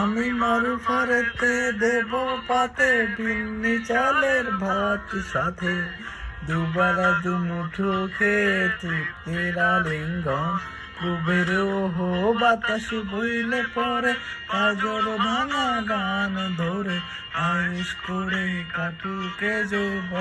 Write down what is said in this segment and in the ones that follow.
আমি মারু ফারেতে দেব পাতে, বিন্নি চালের ভাত সাথে। দুবার দুমুঠো খেয়ে তৃপ্তির আলিঙ্গন, কুবের হো বাতাস বইলে পরে কাজর ভাঙা গান ধরে আয়েস করে কাটুকে যাব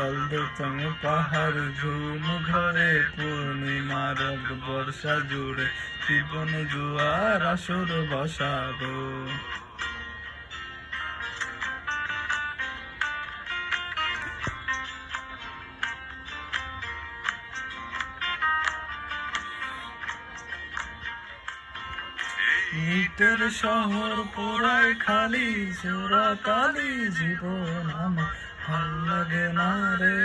চল তুমি পাহাড় ঝুম ঘরে পূর্ণিমার বর্ষা জুড়ে জীবন জুয়ার আসর বসাবো। ইটের শহর পুরাই খালি, জোড়া কালি জীবন আমার ভালো লাগে না রে।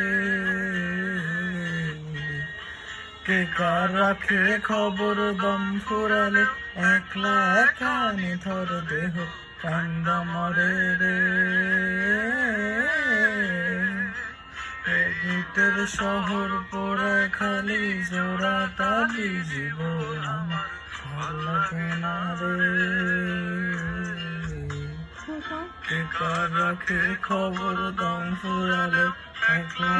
কে কার রাখে খবর দম ফুরালে, একলা একা নিথর দেহ কান্দা মরে রে। শহর পুরাই খালি, জোড়া কালি জীবন আমার ভালো লাগে না রে রাখে খবর দাম ফুরালে একলা